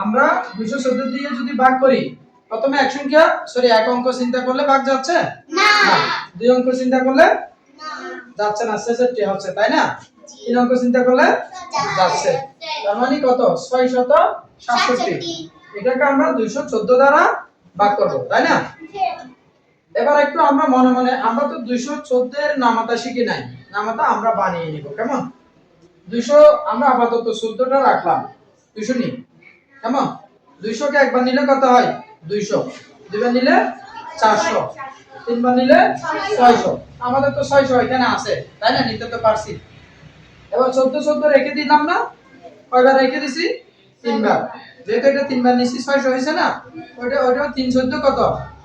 আমরা দুশো চোদ্দ দিয়ে যদি ভাগ করি প্রথমে এক সংখ্যা সরি এক অঙ্ক চিন্তা করলে ভাগ যাচ্ছে? দুই অঙ্ক চিন্তা করলে? যাচ্ছে না ছেষট্টি হচ্ছে তাই না? তিন অঙ্ক চিন্তা করলে? যাচ্ছে। তার মানে কত? ছয় শত সাতষট্টি। এটাকে আমরা দুইশো চোদ্দ দ্বারা ভাগ করব তাই না? এবার একটু আমরা মনে মনে আমরা তো দুইশো চোদ্দ এর নামাতা শিখি নাই। নামাতা আমরা বানিয়ে নিব কেমন? দুইশো আমরা আপাতত চোদ্দটা রাখলাম। দুইশো নিই। কেমন? দুইশোকে একবার নিলে কত হয়? দুইশো। দুইবার নিলে চারশো। তিনবার নিলে ছয়শো। আমাদের তো ছয়শো এখানে আছে, তাই না? নিতে তো পারছি। এবার চোদ্দ চোদ্দ রেখে দিলাম না? কয়বার রেখে দিছি? তিনবার। যেহেতু এটা তিনবার নিছি, ছয়শো হয়েছে না? ওইটা ওইটা তিন চোদ্দ কত?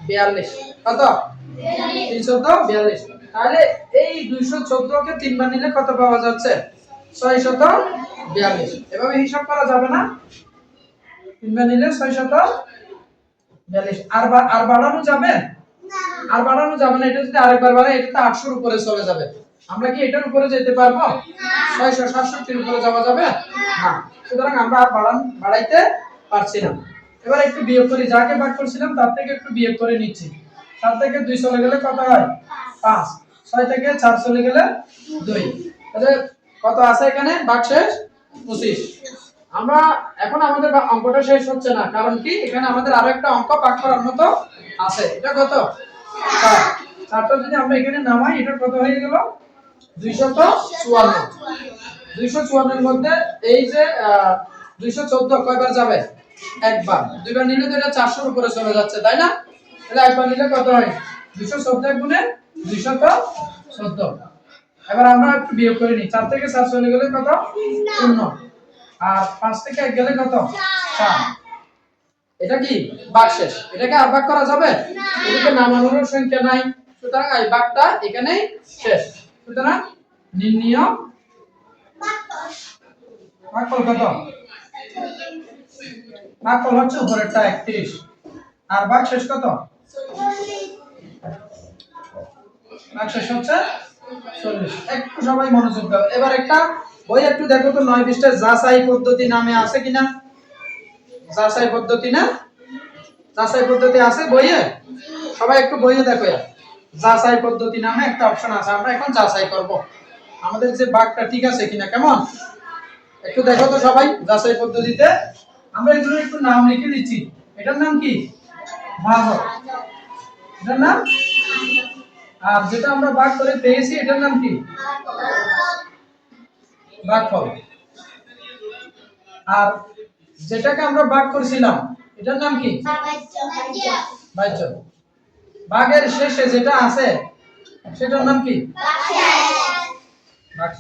বিয়াল্লিশ। কত? তিন চোদ্দ, বিয়াল্লিশ। তাহলে এই দুইশো চোদ্দকে তিনবার নিলে কত পাওয়া যাচ্ছে? ছয় শত বিয়াল্লিশ। এভাবে হিসাব করা যাবে না? তিনবার নিলে ছয় শত বিয়াল্লিশ। আর আর বাড়ানো যাবে? আর বাড়ানো যাবে না এটা যদি আরেকবার বাড়াই এটা তো আটশোর উপরে চলে যাবে। আমরা কি এটার উপরে যেতে পারব? ছয়শো সাতষট্টির উপরে যাওয়া যাবে? না। সুতরাং আমরা আর বাড়ান বাড়াইতে পারছি না। এবার একটু বিয়োগ করি যাকে ভাগ করছিলাম তার থেকে একটু বিয়োগ করে নিচ্ছি। সাত থেকে দুই চলে গেলে কত হয়? পাঁচ। ছয় থেকে চার চলে গেলে দুই। তাহলে কত আছে এখানে? ভাগ শেষ? পঁচিশ। আমরা এখন আমাদের অঙ্কটা শেষ হচ্ছে না। কারণ কি? এখানে আমাদের আরও একটা অঙ্ক পাক করার মতো আছে। এটা কত? চারটা যদি আমরা এখানে নামাই, এটা কত হয়ে গেল? দুইশত চুয়ান্ন। দুইশো চুয়ান্নের মধ্যে এই যে দুইশো চোদ্দ কয়বার যাবে? একবার। দুইবার নিলে তো এটা চারশোর উপরে চলে যাচ্ছে, তাই না? তাহলে একবার নিলে কত হয়? দুইশো চোদ্দ গুণে দুইশত চোদ্দ। এবার আমরা একটু বিয়োগ করে নিই। চার থেকে চার চলে গেলে কত? শূন্য। আর পাঁচ থেকে এক গেলে কত? চার। এটা কি? বাঘ শেষ। এটাকে আর ভাগ করা যাবে? এদিকে নামানোর সংখ্যা নাই। সুতরাং এই বাঘটা এখানেই শেষ। সুতরাং নির্ণীয় ভাগফল কত? ভাগফল হচ্ছে উপরেরটা একত্রিশ। আর ভাগ শেষ কত? ভাগ শেষ হচ্ছে চল্লিশ। একটু সবাই মনোযোগ দাও। এবার একটা বই একটু দেখো তো, নয় পৃষ্ঠা যাচাই পদ্ধতি নামে আছে কিনা? যাচাই পদ্ধতি না? যাচাই পদ্ধতি আছে বইয়ে? সবাই একটু বইয়ে দেখো। যাচাই পদ্ধতি নামে একটা অপশন আছে, আমরা এখন যাচাই করব। আমাদের যে বাঘটা ঠিক আছে কিনা, কেমন? একটু দেখো তো সবাই যাচাই পদ্ধতিতে। আমরা এগুলো একটু নাম লিখে দিচ্ছি। এটার নাম কি? ভাজক এটার নাম? আর যেটা আমরা বাঘ করে পেয়েছি, এটার নাম কি? ভাগফল আর যেটাকে আমরা ভাগ করেছিলাম, এটার নাম কি? বাহ্য ভাগের শেষে যেটা আছে, সেটার নাম কি? ভাগ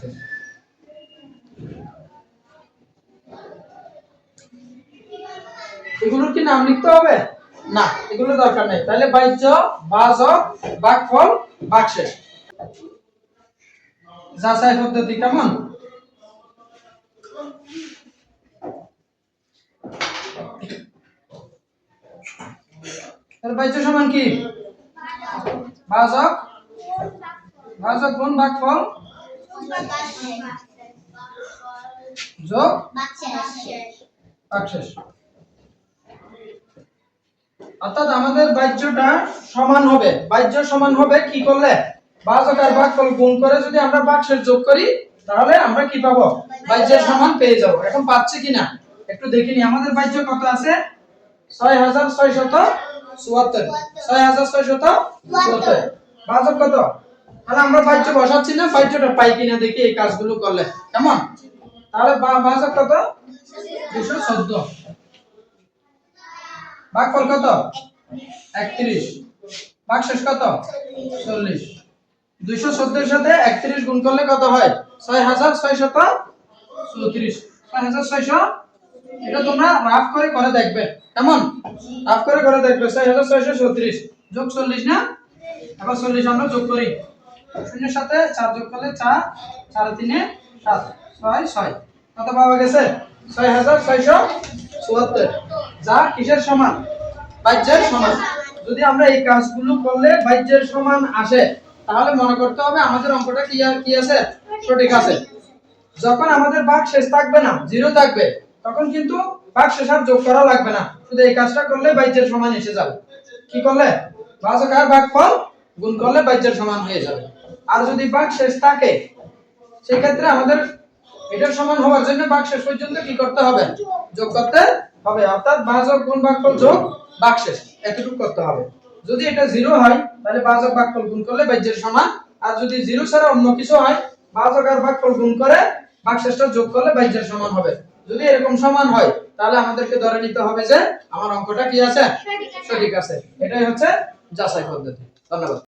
এগুলোর কি নাম লিখতে হবে? না এগুলো দরকার নেই। তাহলে বাহ্য বাজক ভাগফল ভাগশেষ যাচাই পদ্ধতি কেমন? তাহলে বাহ্য সমান কি? ভাজক ভাজক গুণ ভাগফল যোগ? ভাগশেষ অর্থাৎ আমাদের বাহ্যটা সমান হবে। বাহ্য সমান হবে কি করলে? ভাজক আর ভাগফল গুণ করে যদি আমরা ভাগশেষ যোগ করি, তাহলে আমরা কি পাবো? বাহ্যের সমান পেয়ে যাব। এখন পাচ্ছি কিনা? একটু দেখিনি আমাদের বাহ্য কত আছে? ছয় হাজার ছয় শত চুয়াত্তর। ছয় হাজার ছয় শত চুয়াত্তর। ভাজক কত? তাহলে আমরা বাহ্য বসাচ্ছি না, বাহ্যটা পাই কিনা দেখি এই কাজগুলো করলে। কেমন? তাহলে বা- ভাজক কত? কত? একত্রিশ। ভাগশেষ কত? চল্লিশ। দুইশো চোদ্দের সাথে একত্রিশ গুণ করলে কত হয়? ছয় হাজার ছয় শত চৌত্রিশ। ছয় হাজার ছয়শো এটা তোমরা রাফ করে করে দেখবে। কেমন? রাফ করে করে দেখবে। ছয় হাজার ছয়শো চৌত্রিশ যোগ চল্লিশ না? এবার চল্লিশ আমরা যোগ করি। শূন্যের সাথে চার যোগ করলে চার চার তিনে সাত। ছয় ছয়। কত পাওয়া গেছে? ছয় হাজার ছয়শো চুয়াত্তর। যা কিসের সমান? বাহ্যের সমান। যদি আমরা এই কাজগুলো করলে বাহ্যের সমান আসে, তাহলে মনে করতে হবে আমাদের অঙ্কটা কি আর- কি আছে? সঠিক আছে। যখন আমাদের ভাগ শেষ থাকবে না, জিরো থাকবে তখন কিন্তু ভাগশেষ আর যোগ করা লাগবে না। শুধু এই কাজটা করলে বাইজের সমান এসে যাবে। কি করলে? ভাজক আর ভাগফল গুণ করলে বাইজের সমান হয়ে যাবে। আর যদি ভাগশেষ থাকে, সেক্ষেত্রে আমাদের এটার সমান হওয়ার জন্য ভাগশেষ পর্যন্ত কি করতে হবে? যোগ করতে হবে। অর্থাৎ ভাজক গুণ ভাগফল যোগ ভাগশেষ এতটুকু করতে হবে। যদি এটা জিরো হয়, তাহলে ভাজক ভাগফল গুণ করলে বাইজের সমান। আর যদি জিরো ছাড়া অন্য কিছু হয় ভাজক আর ভাগফল গুণ করে ভাগশেষটা যোগ করলে বাইজের সমান হবে। যদি এরকম সমান হয় তাহলে আমাদেরকে ধরে নিতে হবে যে আমার অঙ্কটা কি আছে? সঠিক আছে। এটাই হচ্ছে যাচাই পদ্ধতি। ধন্যবাদ।